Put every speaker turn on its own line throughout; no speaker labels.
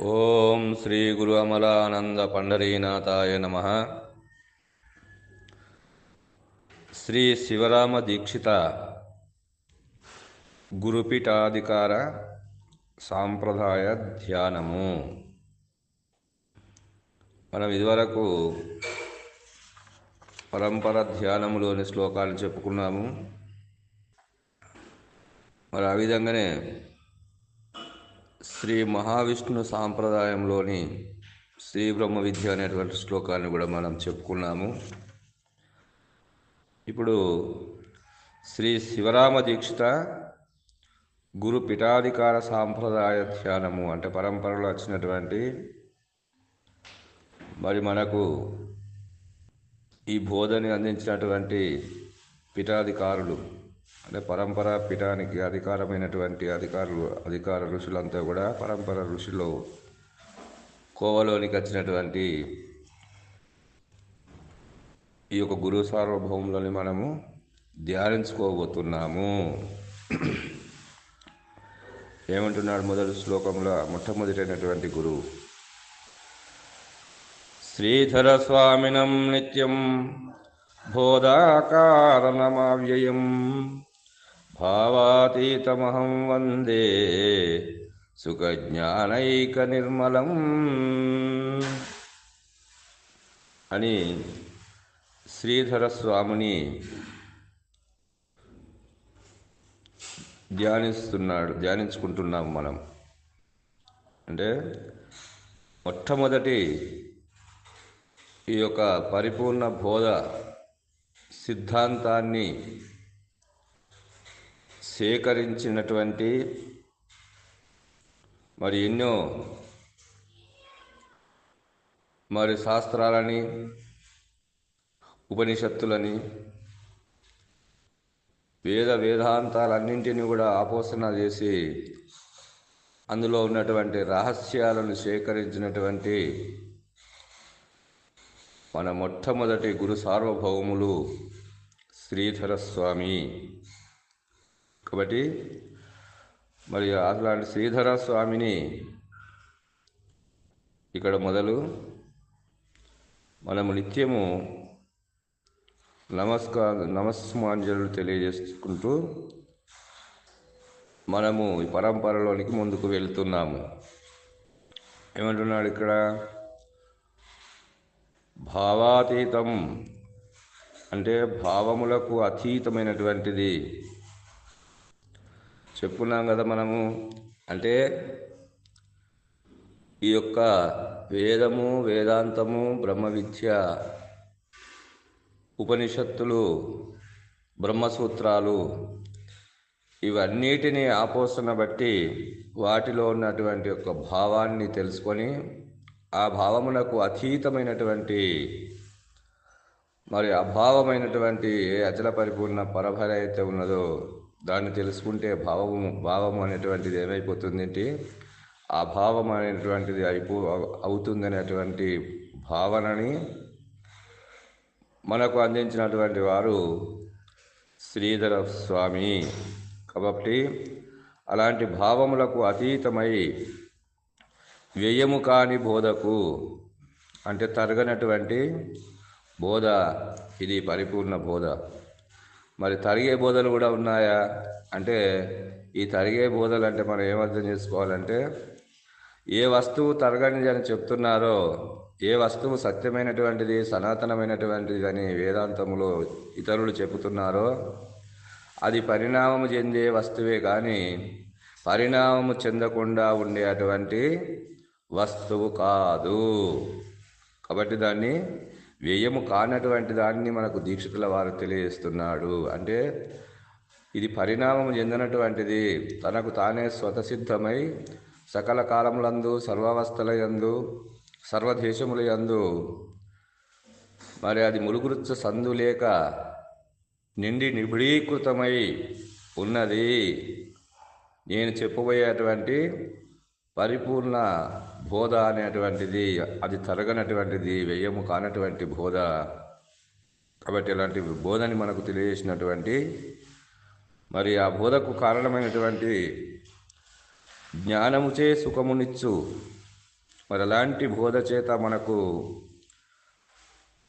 ఓం శ్రీ గురు అమలానంద పండరీనాథాయ నమ. శ్రీ శివరామ దీక్షిత గురుపీఠాధికార సాంప్రదాయ ధ్యానము. మనం ఇదివరకు పరంపర ధ్యానములోని శ్లోకాలు చెప్పుకున్నాము. మరి ఆ విధంగానే శ్రీ మహావిష్ణు సాంప్రదాయంలోని శ్రీ బ్రహ్మ విద్య అనేటువంటి శ్లోకాన్ని కూడా మనం చెప్పుకున్నాము. ఇప్పుడు శ్రీ శివరామ దీక్షిత గురు పిఠాధికార సాంప్రదాయ ధ్యానము అంటే పరంపరలో వచ్చినటువంటి మరి మనకు ఈ బోధని అందించినటువంటి పిఠాధికారులు అంటే పరంపర పీఠానికి అధికారమైనటువంటి అధికారులు అధికార ఋషులంతా కూడా పరంపర ఋషులు. కోవలోనికి వచ్చినటువంటి ఈ యొక్క గురు సార్వభౌములని మనము ధ్యానించుకోబోతున్నాము. ఏమంటున్నాడు మొదటి శ్లోకంలో మొట్టమొదటైనటువంటి గురువు శ్రీధర స్వామినం నిత్యం బోధాకారణమావ్యయం. భావాతీతమహం వందే సుఖజ్ఞానైక నిర్మలం అని శ్రీధర స్వామిని ధ్యానిస్తున్నాడు ధ్యానించుకుంటున్నాం మనం. అంటే మొట్టమొదటి ఈ యొక్క పరిపూర్ణ బోధ సిద్ధాంతాన్ని సేకరించినటువంటి మరి ఎన్నో మరి శాస్త్రాలని ఉపనిషత్తులని వేద వేదాంతాలన్నింటినీ కూడా ఆపోసన చేసి అందులో ఉన్నటువంటి రహస్యాలను సేకరించినటువంటి మన మొట్టమొదటి గురు సార్వభౌములు శ్రీధర స్వామి కాబట్టి మరి అలాంటి శ్రీధర స్వామిని ఇక్కడ మొదలు మనము నిత్యము నమస్కార నమస్మాంజలు తెలియజేసుకుంటూ మనము ఈ పరంపరలోనికి ముందుకు వెళ్తున్నాము. ఏమంటున్నాడు ఇక్కడ? భావాతీతం అంటే భావములకు అతీతమైనటువంటిది. చెప్పుకున్నాం కదా మనము. అంటే ఈ యొక్క వేదము వేదాంతము బ్రహ్మ విద్య ఉపనిషత్తులు బ్రహ్మసూత్రాలు ఇవన్నిటిని ఆపోసన బట్టి వాటిలో ఉన్నటువంటి యొక్క భావాన్ని తెలుసుకొని ఆ భావమునకు అతీతమైనటువంటి మరి అభావమైనటువంటి ఏ అచల పరిపూర్ణ పరభర అయితే ఉన్నదో దాన్ని తెలుసుకుంటే భావము భావము అనేటువంటిది ఏమైపోతుందంటే ఆ భావం అనేటువంటిది అయిపో అవుతుందనేటువంటి భావనని మనకు అందించినటువంటి వారు శ్రీధర స్వామి. కాబట్టి అలాంటి భావములకు అతీతమై వ్యయము కాని బోధకు అంటే తరగనటువంటి బోధ ఇది పరిపూర్ణ బోధ. మరి తరిగే బోధలు కూడా ఉన్నాయా? అంటే ఈ తరిగే బోధలు అంటే మనం ఏమర్థం చేసుకోవాలంటే ఏ వస్తువు తరగనిది అని చెప్తున్నారో ఏ వస్తువు సత్యమైనటువంటిది సనాతనమైనటువంటిది అని వేదాంతములో ఇతరులు చెబుతున్నారో అది పరిణామము చెందే వస్తువే కానీ పరిణామము చెందకుండా ఉండే అటువంటి వస్తువు కాదు. కాబట్టి దాన్ని వ్యయము కానటువంటి దాన్ని మనకు దీక్షితుల వారు తెలియజేస్తున్నాడు. అంటే ఇది పరిణామం చెందినటువంటిది. తనకు తానే స్వతసిద్ధమై సకల కాలములందు సర్వావస్థల యందు సర్వదేశముల యందు మరి అది ములుగురుచ్చ సందు లేక నిండి నిబిడీకృతమై ఉన్నది. నేను చెప్పబోయేటువంటి పరిపూర్ణ బోధ అనేటువంటిది అది తరగనటువంటిది వ్యయము కానటువంటి బోధ. కాబట్టి ఇలాంటి బోధని మనకు తెలియజేసినటువంటి మరి ఆ బోధకు కారణమైనటువంటి జ్ఞానముచే సుఖమునిచ్చు. మరి అలాంటి బోధ చేత మనకు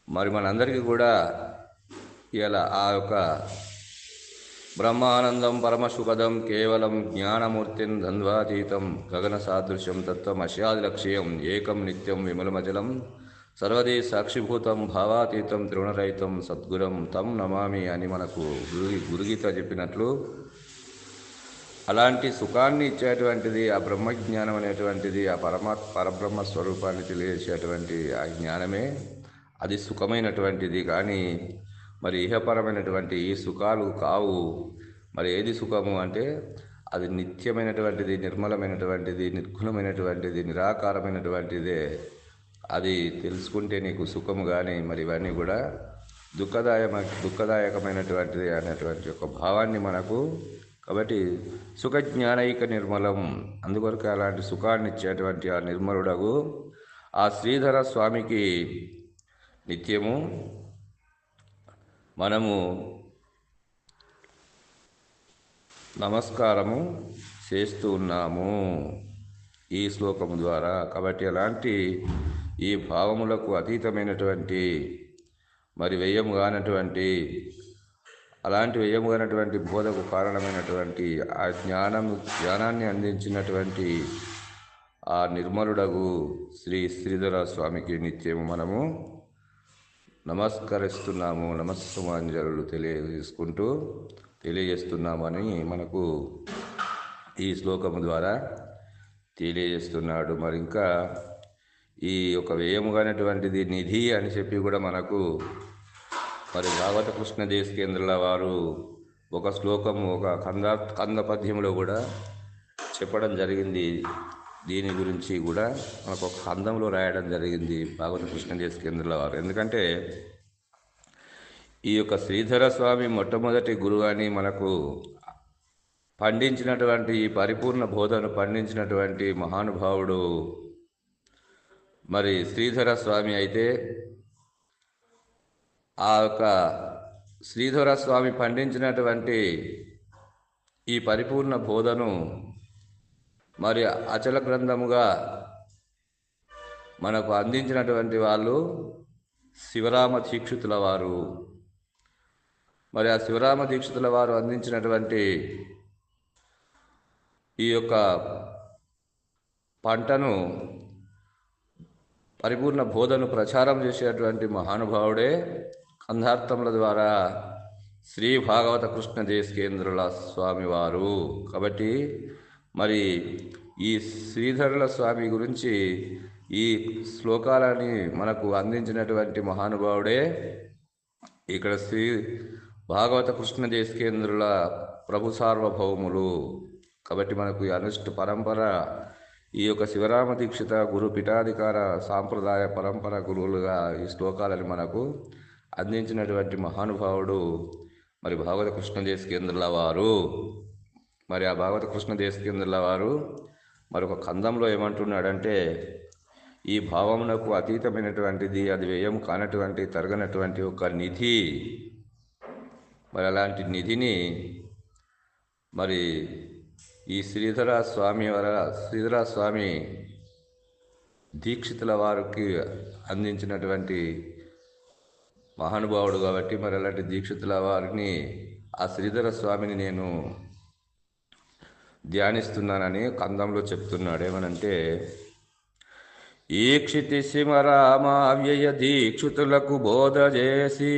మరి మనందరికీ కూడా ఇలా ఆ యొక్క బ్రహ్మానందం పరమశుభదం కేవలం జ్ఞానమూర్తిం ద్వంద్వాతీతం గగన సాదృశ్యం తత్వం అశ్యాదిలక్ష్యం ఏకం నిత్యం విమలమజలం సర్వదీ సాక్షిభూతం భావాతీతం త్రిగుణరహితం సద్గురం తం నమామి అని మనకు గురు గురుగీత చెప్పినట్లు అలాంటి సుఖాన్ని ఇచ్చేటువంటిది ఆ బ్రహ్మజ్ఞానం అనేటువంటిది ఆ పరమా పరబ్రహ్మ స్వరూపాన్ని తెలియజేసేటువంటి ఆ జ్ఞానమే. అది సుఖమైనటువంటిది కానీ మరి ఇహపరమైనటువంటి ఈ సుఖాలు కావు. మరి ఏది సుఖము అంటే అది నిత్యమైనటువంటిది నిర్మలమైనటువంటిది నిర్గుణమైనటువంటిది నిరాకారమైనటువంటిదే. అది తెలుసుకుంటే నీకు సుఖము కానీ మరి ఇవన్నీ కూడా దుఃఖదాయమ దుఃఖదాయకమైనటువంటిది అనేటువంటి ఒక భావాన్ని మనకు. కాబట్టి సుఖజ్ఞానైక నిర్మలం. అందుకొరకు అలాంటి సుఖాన్ని ఇచ్చేటువంటి ఆ నిర్మలుడగు ఆ శ్రీధర స్వామికి నిత్యము మనము నమస్కారము చేస్తూ ఉన్నాము ఈ శ్లోకము ద్వారా. కాబట్టి అలాంటి ఈ భావములకు అతీతమైనటువంటి మరి వ్యయము కానటువంటి అలాంటి వ్యయము కానటువంటి బోధకు కారణమైనటువంటి ఆ జ్ఞానం జ్ఞానాన్ని అందించినటువంటి ఆ నిర్మలుడగు శ్రీ శ్రీధర స్వామికి నిత్యము మనము నమస్కరిస్తున్నాము నమస్సుమాంజలు తెలియజేసుకుంటూ తెలియజేస్తున్నామని మనకు ఈ శ్లోకం ద్వారా తెలియజేస్తున్నాడు. మరి ఇంకా ఈ యొక్క వ్యయముగానటువంటిది నిధి అని చెప్పి కూడా మనకు మరి భాగవత కృష్ణ దేశకేంద్రుల వారు ఒక శ్లోకము ఒక కంద కంద పద్యంలో కూడా చెప్పడం జరిగింది. దీని గురించి కూడా మనకు ఒక అందంలో రాయడం జరిగింది భాగవత కృష్ణ దేశకేంద్రుల వారు. ఎందుకంటే ఈ యొక్క శ్రీధర స్వామి మొట్టమొదటి గురువు అని మనకు పండించినటువంటి ఈ పరిపూర్ణ బోధను పండించినటువంటి మహానుభావుడు మరి శ్రీధర స్వామి అయితే ఆ యొక్క శ్రీధర స్వామి పండించినటువంటి ఈ పరిపూర్ణ బోధను మరి అచల గ్రంథముగా మనకు అందించినటువంటి వాళ్ళు శివరామ దీక్షితుల వారు. మరి ఆ శివరామ దీక్షితుల వారు అందించినటువంటి ఈ యొక్క పంటను పరిపూర్ణ బోధను ప్రచారం చేసేటువంటి మహానుభావుడే కంధార్థముల ద్వారా శ్రీ భాగవత కృష్ణ దేశకేంద్రుల స్వామివారు కాబట్టి మరి ఈ శ్రీధరుల స్వామి గురించి ఈ శ్లోకాలని మనకు అందించినటువంటి మహానుభావుడే ఇక్కడ శ్రీ భాగవత కృష్ణ దేశకేంద్రుల ప్రభు సార్వభౌములు. కాబట్టి మనకు ఈ అనుష్ఠ పరంపర ఈ యొక్క శివరామ దీక్షిత గురు పీఠాధికార సాంప్రదాయ పరంపర గురువులుగా ఈ శ్లోకాలని మనకు అందించినటువంటి మహానుభావుడు మరి భాగవత కృష్ణ దేశకేంద్రుల వారు. మరి ఆ భాగవత కృష్ణ దేశకేంద్రుల వారు మరి ఒక కందంలో ఏమంటున్నాడంటే ఈ భావమునకు అతీతమైనటువంటిది అది వ్యయం కానటువంటి తరగనటువంటి ఒక నిధి. మరి అలాంటి నిధిని మరి ఈ శ్రీధర స్వామి వర శ్రీధర స్వామి దీక్షితుల వారికి అందించినటువంటి మహానుభావుడు కాబట్టి మరి అలాంటి దీక్షితుల వారిని ఆ శ్రీధర స్వామిని నేను ధ్యానిస్తున్నానని కందంలో చెప్తున్నాడు. ఏమనంటే ఈక్షితి శివరామావ్యయ దీక్షితులకు బోధ చేసి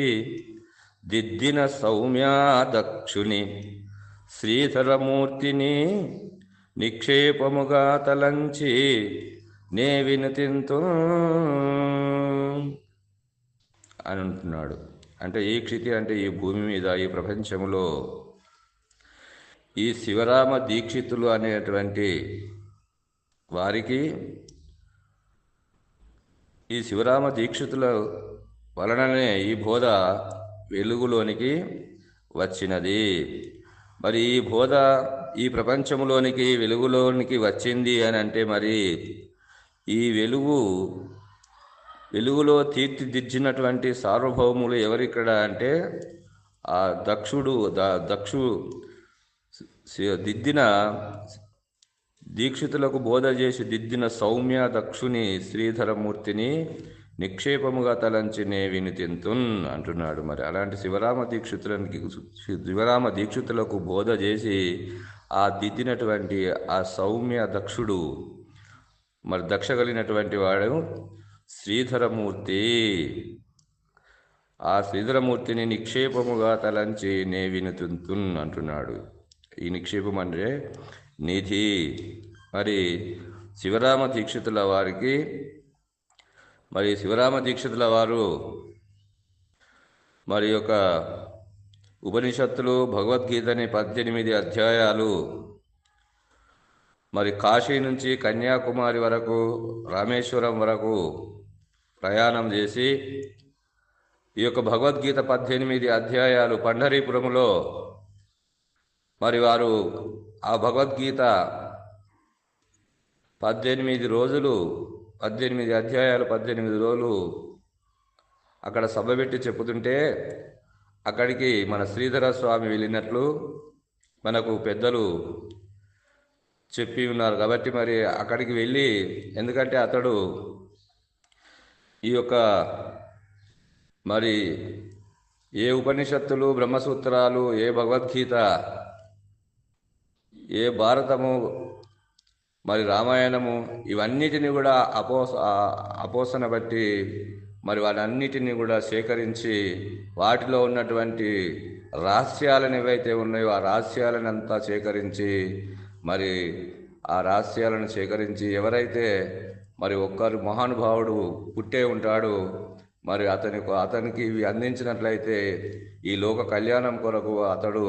దిద్దిన సౌమ్యా దక్షుని శ్రీధరమూర్తిని నిక్షేపముగా తలంచి నే వినతింతు అని అంటున్నాడు. అంటే ఈ క్షితి అంటే ఈ భూమి మీద ఈ ప్రపంచంలో ఈ శివరామ దీక్షితులు అనేటువంటి వారికి ఈ శివరామ దీక్షితుల వలననే ఈ బోధ వెలుగులోనికి వచ్చినది. మరి ఈ బోధ ఈ ప్రపంచంలోనికి వెలుగులోనికి వచ్చింది అని అంటే మరి ఈ వెలుగు వెలుగులో తీర్చిదిద్దినటువంటి సార్వభౌములు ఎవరిక్కడ అంటే ఆ దక్షుడు ద దక్షు దిద్దిన దీక్షితులకు బోధ చేసి దిద్దిన సౌమ్య దక్షుని శ్రీధరమూర్తిని నిక్షేపముగా తలంచినే వినితింతున్ అంటున్నాడు. మరి అలాంటి శివరామ దీక్షితులకి శివరామ దీక్షితులకు బోధ చేసి ఆ దిద్దినటువంటి ఆ సౌమ్య దక్షుడు మరి దక్ష కలిగినటువంటి వాడు శ్రీధరమూర్తి. ఆ శ్రీధరమూర్తిని నిక్షేపముగా తలంచి నే వినుతుంతున్ అంటున్నాడు. ఈ నిక్షేపం అంటే నిధి. మరి శివరామ దీక్షితుల వారికి మరి శివరామ దీక్షితుల వారు మరి యొక్క ఉపనిషత్తులు భగవద్గీతని పద్దెనిమిది అధ్యాయాలు మరి కాశీ నుంచి కన్యాకుమారి వరకు రామేశ్వరం వరకు ప్రయాణం చేసి ఈ యొక్క భగవద్గీత పద్దెనిమిది అధ్యాయాలు పండరీపురంలో మరి వారు ఆ భగవద్గీత పద్దెనిమిది రోజులు పద్దెనిమిది అధ్యాయాలు పద్దెనిమిది రోజులు అక్కడ సభ పెట్టి చెప్పుతుంటే అక్కడికి మన శ్రీధర స్వామి వెళ్ళినట్లు మనకు పెద్దలు చెప్పి ఉన్నారు. కాబట్టి మరి అక్కడికి వెళ్ళి ఎందుకంటే అతడు ఈ యొక్క మరి ఏ ఉపనిషత్తులు బ్రహ్మసూత్రాలు ఏ భగవద్గీత ఏ భారతము మరి రామాయణము ఇవన్నిటిని కూడా అపోస అపోసన బట్టి మరి వాటన్నిటిని కూడా సేకరించి వాటిలో ఉన్నటువంటి రహస్యాలను ఏవైతే ఉన్నాయో ఆ రహస్యాలను అంతా సేకరించి మరి ఆ రహస్యాలను సేకరించి ఎవరైతే మరి ఒక్కరు మహానుభావుడు పుట్టే ఉంటాడు మరి అతని అతనికి ఇవి అందించినట్లయితే ఈ లోక కళ్యాణం కొరకు అతడు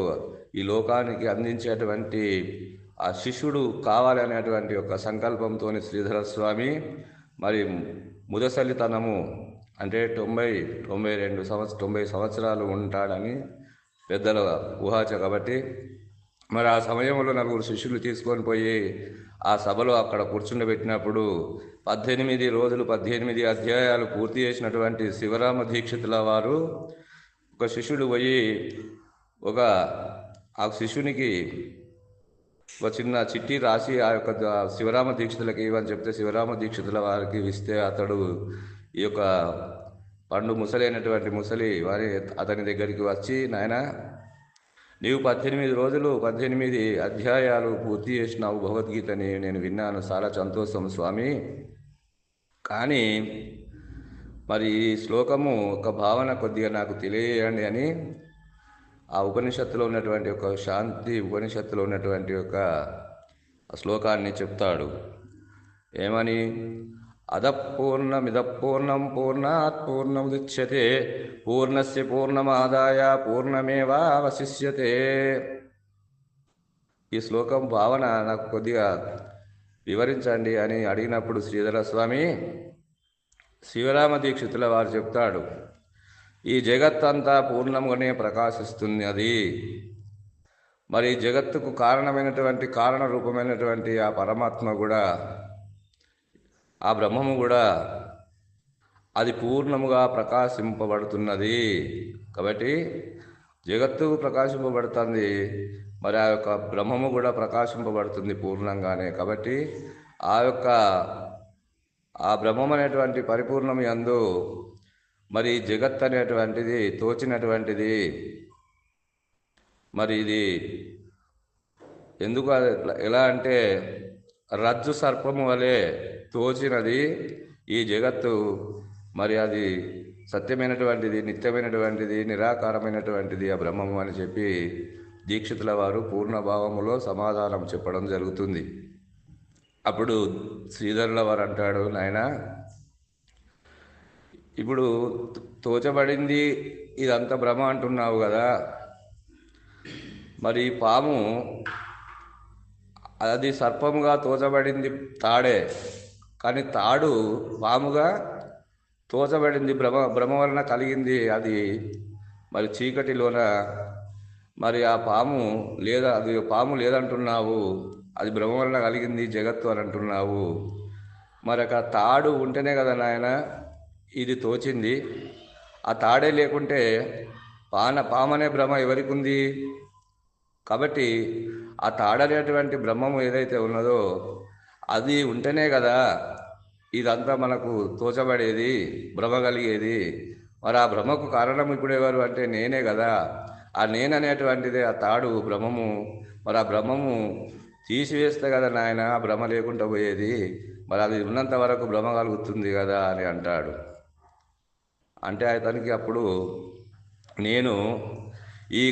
ఈ లోకానికి అందించేటువంటి ఆ శిష్యుడు కావాలనేటువంటి ఒక సంకల్పంతో శ్రీధర స్వామి మరి ముదసలితనము అంటే తొంభై తొంభై రెండు సంవత్సరం తొంభై సంవత్సరాలు ఉంటాడని పెద్దల ఊహాచ కాబట్టి మరి ఆ సమయంలో నలుగురు శిష్యులు తీసుకొని పోయి ఆ సభలో అక్కడ కూర్చుండబెట్టినప్పుడు పద్దెనిమిది రోజులు పద్దెనిమిది అధ్యాయాలు పూర్తి చేసినటువంటి శివరామ దీక్షితుల వారు ఒక శిష్యుడు పోయి ఒక ఆ శిష్యునికి ఒక చిన్న చిట్టి రాసి ఆ యొక్క శివరామ దీక్షితులకి ఇవ్వని చెప్తే శివరామ దీక్షితుల వారికి ఇస్తే అతడు ఈ యొక్క పండు ముసలైనటువంటి ముసలి వారి అతని దగ్గరికి వచ్చి నాయన నీవు పద్దెనిమిది రోజులు పద్దెనిమిది అధ్యాయాలు పూర్తి చేసినావు భగవద్గీతని. నేను విన్నాను చాలా సంతోషం స్వామి. కానీ మరి ఈ శ్లోకము ఒక భావన కొద్దిగా నాకు తెలియజేయండి అని ఆ ఉపనిషత్తులో ఉన్నటువంటి ఒక శాంతి ఉపనిషత్తులో ఉన్నటువంటి ఒక శ్లోకాన్ని చెప్తాడు. ఏమని? అదపూర్ణమిదపూర్ణం పూర్ణాత్ పూర్ణముదిచ్యతే పూర్ణస్య పూర్ణమాదాయ పూర్ణమేవాశిష్యతే ఈ శ్లోకం భావన నాకు కొద్దిగా వివరించండి అని అడిగినప్పుడు శ్రీధర స్వామి శివరామ దీక్షితుల వారు చెప్తాడు ఈ జగత్తంతా పూర్ణంగానే ప్రకాశిస్తుంది అది. మరి జగత్తుకు కారణమైనటువంటి కారణ రూపమైనటువంటి ఆ పరమాత్మ కూడా ఆ బ్రహ్మము కూడా అది పూర్ణముగా ప్రకాశింపబడుతున్నది. కాబట్టి జగత్తు ప్రకాశింపబడుతుంది మరి ఆ యొక్క బ్రహ్మము కూడా ప్రకాశింపబడుతుంది పూర్ణంగానే. కాబట్టి ఆ యొక్క ఆ బ్రహ్మం అనేటువంటి పరిపూర్ణం యందు మరి జగత్ అనేటువంటిది తోచినటువంటిది. మరి ఇది ఎందుకు ఎలా అంటే రజ్జు సర్పము వలె తోచినది ఈ జగత్తు. మరి అది సత్యమైనటువంటిది నిత్యమైనటువంటిది నిరాకారమైనటువంటిది ఆ బ్రహ్మము అని చెప్పి దీక్షితుల వారు పూర్ణభావములో సమాధానం చెప్పడం జరుగుతుంది. అప్పుడు శ్రీధరుల వారు అంటాడు నాయనా ఇప్పుడు తోచబడింది ఇదంతా భ్రమ అంటున్నావు కదా. మరి పాము అది సర్పముగా తోచబడింది తాడే. కానీ తాడు పాముగా తోచబడింది భ్రమ భ్రమ వలన కలిగింది. అది మరి చీకటిలోన మరి ఆ పాము లేదా అది పాము లేదంటున్నావు అది భ్రమ వలన కలిగింది జగత్తు అని అంటున్నావు. మరి అక్కడ తాడు ఉంటేనే కదా నాయన ఇది తోచింది. ఆ తాడే లేకుంటే పాన పామనే భ్రమ ఎవరికి ఉంది కాబట్టి ఆ తాడనేటువంటి బ్రహ్మము ఏదైతే ఉన్నదో అది ఉంటేనే కదా ఇదంతా మనకు తోచబడేది భ్రమ కలిగేది. మరి ఆ భ్రమకు కారణం ఇప్పుడు ఎవరు అంటే నేనే కదా. ఆ నేననేటువంటిదే ఆ తాడు భ్రమము. మరి ఆ భ్రమము తీసివేస్తే కదా నాయన ఆ భ్రమ లేకుండా పోయేది. మరి అది ఉన్నంత వరకు భ్రమ కలుగుతుంది కదా అని అంటాడు. అంటే అతనికి అప్పుడు నేను ఈ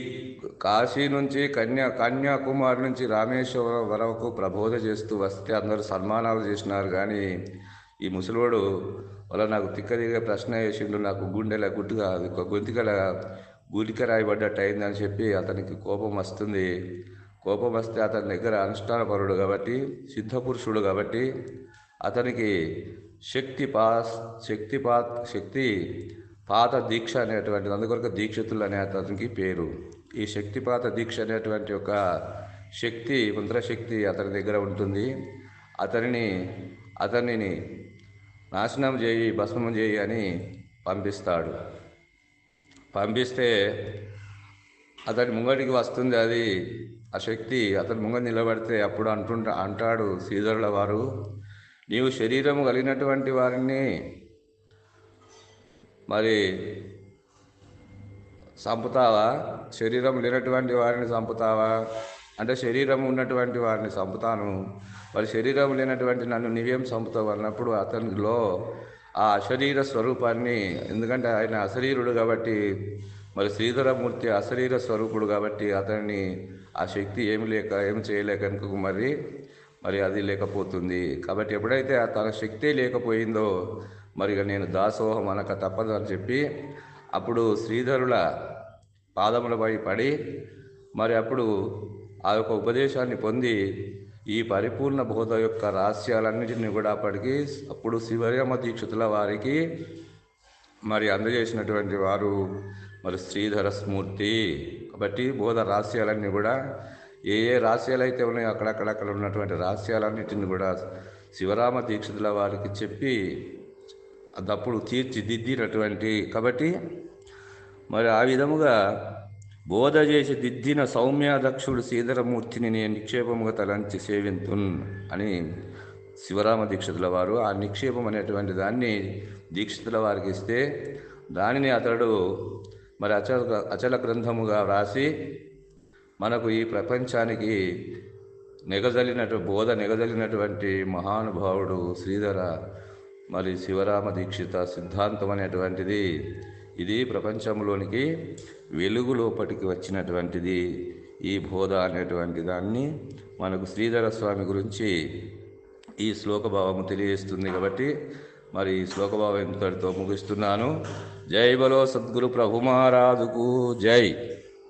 కాశీ నుంచి కన్యా కన్యాకుమారి నుంచి రామేశ్వరం వరకు ప్రబోధ చేస్తూ వస్తే అందరూ సన్మానాలు చేసినారు. కానీ ఈ ముసలోడు వల్ల నాకు తిక్కదిగా ప్రశ్న వేసిండు. నాకు గుండెలా గుట్టుగా గొంతుకల గుడిక రాయబడ్డట్టు అయిందని చెప్పి అతనికి కోపం వస్తుంది. కోపం వస్తే అతని దగ్గర అనుష్ఠానపరుడు కాబట్టి సిద్ధపురుషుడు కాబట్టి అతనికి శక్తి పా శక్తి పా శక్తి పాత దీక్ష అనేటువంటిది అందుకొరకు దీక్షితులు అనే అతనికి పేరు. ఈ శక్తిపాత దీక్ష అనేటువంటి ఒక శక్తి మంత్రశక్తి అతని దగ్గర ఉంటుంది. అతనిని అతనిని నాశనం చేయి భస్మం చేయి అని పంపిస్తాడు. పంపిస్తే అతని ముంగడికి వస్తుంది అది ఆ శక్తి. అతని ముంగ నిలబడితే అప్పుడు అంటుంటా అంటాడు సీజర్ల వారు నీవు శరీరము కలిగినటువంటి వారిని మరి చంపుతావా? శరీరం లేనటువంటి వారిని చంపుతావా? అంటే శరీరం ఉన్నటువంటి వారిని చంపుతాను. మరి శరీరం లేనటువంటి నన్ను నీవేం చంపుతావు అన్నప్పుడు అతనిలో ఆ అశరీర స్వరూపాన్ని ఎందుకంటే ఆయన అశరీరుడు కాబట్టి మరి శ్రీధరమూర్తి అశరీర స్వరూపుడు కాబట్టి అతన్ని ఆ శక్తి ఏమి లేక ఏమి చేయలేక మరి మరి అది లేకపోతుంది. కాబట్టి ఎప్పుడైతే తన శక్తి లేకపోయిందో మరి నేను దాసోహం అనక తప్పదు అని చెప్పి అప్పుడు శ్రీధరుల పాదములపై పడి మరి అప్పుడు ఆ యొక్క ఉపదేశాన్ని పొంది ఈ పరిపూర్ణ బోధ యొక్క రహస్యాలన్నిటిని కూడా అప్పటికి అప్పుడు శివరామ దీక్షితుల వారికి మరి అందజేసినటువంటి వారు మరి శ్రీధర స్మూర్తి. కాబట్టి బోధ రహస్యాలన్నీ కూడా ఏ ఏ రహస్యాలు అయితే ఉన్నాయో అక్కడక్కడక్కడ ఉన్నటువంటి రహస్యాలన్నిటిని కూడా శివరామ దీక్షితుల వారికి చెప్పి అదప్పుడు తీర్చిదిద్దినటువంటి కాబట్టి మరి ఆ విధముగా బోధ చేసి దిద్దిన సౌమ్యాదక్షుడు శ్రీధరమూర్తిని నేను నిక్షేపముగా తలంచి సేవింతున్ అని శివరామ దీక్షితుల వారు. ఆ నిక్షేపం అనేటువంటి దాన్ని దీక్షితుల వారికి ఇస్తే దానిని అతడు మరి అచల అచల గ్రంథముగా వ్రాసి మనకు ఈ ప్రపంచానికి నెగజలినటు బోధ నెగజలినటువంటి మహానుభావుడు శ్రీధర మరి శివరామ దీక్షిత సిద్ధాంతం అనేటువంటిది ఇది ప్రపంచంలోనికి వెలుగు లోపటికి వచ్చినటువంటిది. ఈ బోధ అనేటువంటి దాన్ని మనకు శ్రీధర స్వామి గురించి ఈ శ్లోకభావము తెలియజేస్తుంది కాబట్టి మరి ఈ శ్లోకభావం ఇంతటితో ముగిస్తున్నాను. జై బలో సద్గురు ప్రభు మహారాజుకు జై.